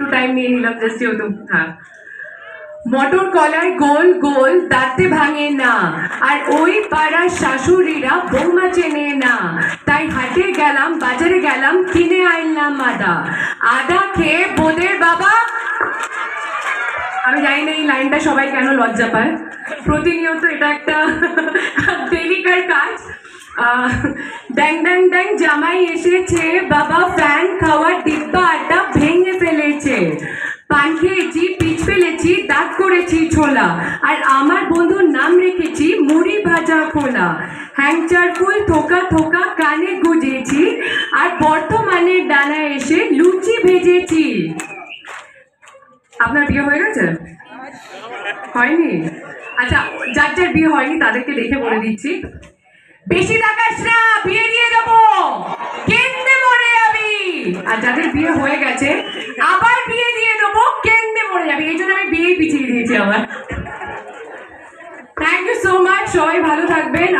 একটু টাইম নিয়ে নিলাম জাস্ট যেহেতু হ্যাঁ মটর কলার গোল গোল দাঁতে ভাঙে না। আর ওই পাড়ার শাশুড়িরা বৌমা চেনে না। তাই হাটে গেলাম, বাজারে গেলাম, কিনে আনলাম আদা। আদা খেয়ে বোদের বাবা। আমি জানি না এই লাইনটা সবাই কেন লজ্জা পায়। প্রতিনিয়ত এটা একটা ডেলিকার কাজ। ড্যাং ড্যাং ড্যাং, জামাই এসেছে, বাবা ফ্যান পান খেয়েছি পিচ ফেলেছি দাঁত করেছি ছোলা। আর আমার বন্ধুর নাম রেখেছি মুড়ি ভাজা খোলা হ্যাংচার ফুল থোকা থোকা কানে গুজেছি, আর বর্তমানে ডানা এসে লুচি ভেজেছি। আপনার বিয়ে হয়ে গেছে? হয়নি? আচ্ছা যার যার বিয়ে হয়নি তাদেরকে দেখে বলে দিচ্ছি। বেশি তাকাস না বিয়ে দিয়ে দেবো। কেন্দে মরে যাবি। আর যাদের বিয়ে হয়ে গেছে, আবার বিয়ে দিয়ে দেবো কেন্দে মরে যাবি এই জন্য আমি আবার থ্যাংক ইউ সো মাচ সবাই ভালো থাকবেন।